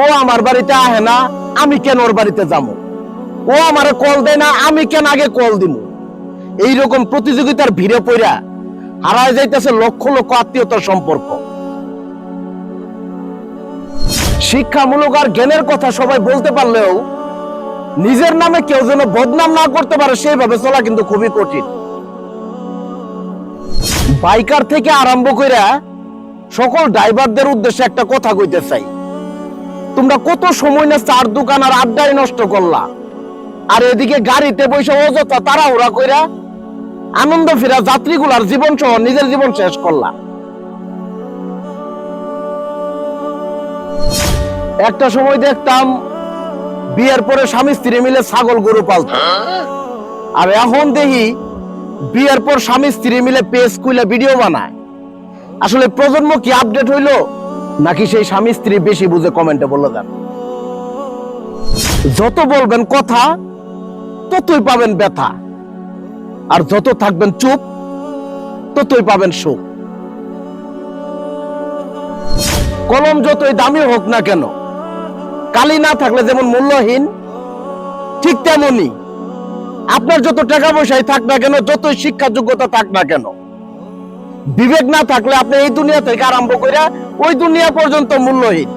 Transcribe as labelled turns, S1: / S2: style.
S1: ও আমার বাড়িতে আহে না, আমি কেন ওর বাড়িতে যাব? ও আমারে কল দেয় না, আমি কেন আগে কল দিব এইরকম প্রতিযোগিতার ভিড়ে পড়া হারায় যাইতেছে লক্ষ লক্ষ আত্মীয়তার সম্পর্ক। শিক্ষামূলক আর জ্ঞানের কথা সবাই বলতে পারলেও নিজের নামে কেউ যেন বদনাম না করতে পারে, সেইভাবে চলা কিন্তু খুবই কঠিন। বাইকার থেকে আরম্ভ কইরা সকল ড্রাইভারদের উদ্দেশ্যে একটা কথা কইতে চাই। তোমরা কত সময় না চার দোকান আর আড্ডায় নষ্ট করলা? আর এদিকে গাড়িতে বসে অযথা তাড়াহুড়া কইরা আনন্দ ফেরা যাত্রীগুলার জীবন সহ নিজের জীবন শেষ করলা। একটা সময় দেখতাম বিয়ের পরে স্বামী স্ত্রী মিলে ছাগল গরু পালত। আর এখন দেখি বিয়ের পর স্বামী স্ত্রী মিলে পেজ খুলে ভিডিও বানায়। আসলে প্রজন্ম কি আপডেট হইল? নাকি সেই স্বামী স্ত্রী বেশি বুঝে কমেন্টে বলে দেন? যত বলবেন কথা, ততই পাবেন ব্যথা। আর যত থাকবেন চুপ, ততই পাবেন সুখ। কলম যতই দামি হোক না কেন, কালি না থাকলে যেমন মূল্যহীন, ঠিক তেমনই। আপনার যত টাকা পয়সাই থাক না কেন, যতই শিক্ষা যোগ্যতা থাক না কেন বিবেক না থাকলে আপনি এই দুনিয়া থেকে আরম্ভ করে ওই দুনিয়া পর্যন্ত মূল্যহীন।